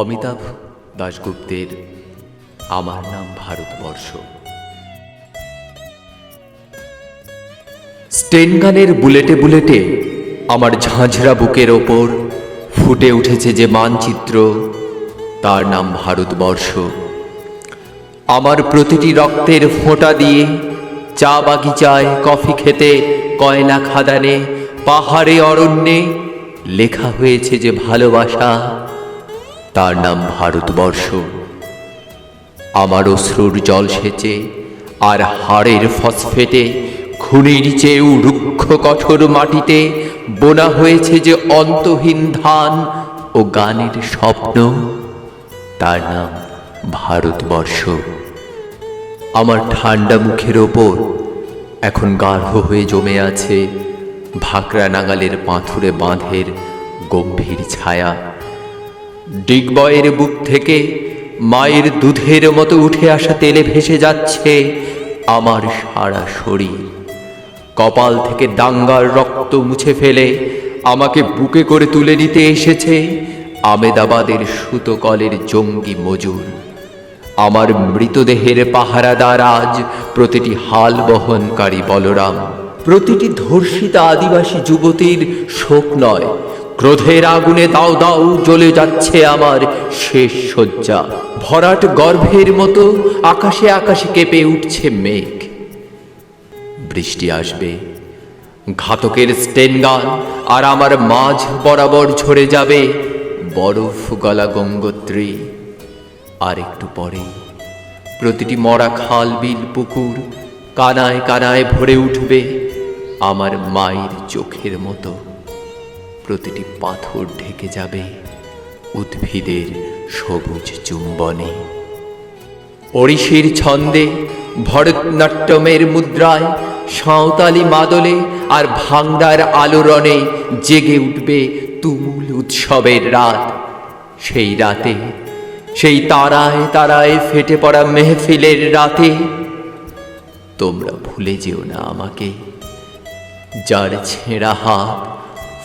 অমিতাভ দাশগুপ্তের আমার নাম ভারতবর্ষ। স্টেনগানের বুলেটে বুলেটে আমার ঝাঁঝরা বুকের ওপর ফুটে উঠেছে যে মানচিত্র, তার নাম ভারতবর্ষ। আমার প্রতিটি রক্তের ফোঁটা দিয়ে চা বাগিচায়, কফি খেতে, কয়লা খাদানে, পাহাড়ে অরণ্যে লেখা হয়েছে যে ভালোবাসা তার নাম ভারতবর্ষ। আমার অশ্রুর জল সেচে আর হাড়ের ফসফেটে খুনির চেয়েও রুক্ষ কঠোর মাটিতে বোনা হয়েছে যে অন্তহীন ধান ও গানের স্বপ্ন, তার নাম ভারতবর্ষ। আমার ঠান্ডা মুখের ওপর এখন গাঢ় হয়ে জমে আছে ভাকরা নাগালের পাথুরে বাঁধের গম্ভীর ছায়া। ডিগবয়ের বুক থেকে মায়ের দুধের মতো উঠে আসা তেলে ভেসে যাচ্ছে আমার সারা শরীর। কপাল থেকে দাঙ্গার রক্ত মুছে ফেলে আমাকে বুকে করে তুলে নিতে এসেছে আমেদাবাদের সুতোকলের জঙ্গি মজুর। আমার মৃতদেহের পাহারাদার আজ প্রতিটি হাল বহনকারী বলরাম। প্রতিটি ধর্ষিতা আদিবাসী যুবতীর শোক নয় ক্রোধের আগুনে দাও দাও জ্বলে যাচ্ছে আমার শেষ শয্যা। ভরাট গর্ভের মতো আকাশে আকাশে কেঁপে উঠছে মেঘ। বৃষ্টি আসবে, ঘাতকের স্টেনগান আর আমার মাঝ বরাবর ঝরে যাবে বরফ গলা গঙ্গোত্রী। আর একটু পরে প্রতিটি মরা খাল, বিল, পুকুর কানায় কানায় ভরে উঠবে আমার মায়ের চোখের মতো। প্রতিটি পাথর ঢেকে যাবে উদ্ভিদের সবুজ চুম্বনে। ওড়িশির ছন্দে ভরতনাট্যমের মুদ্রায় সাঁওতালি মাদলে আর ভাঙ্গার আলোড়নে জেগে উঠবে তুমুল উৎসবের রাত। সেই রাতে, সেই তারায় তারায় ফেটে পড়া মেহফিলের রাতে, তোমরা ভুলে যেও না আমাকে, যার ছেঁড়া হাত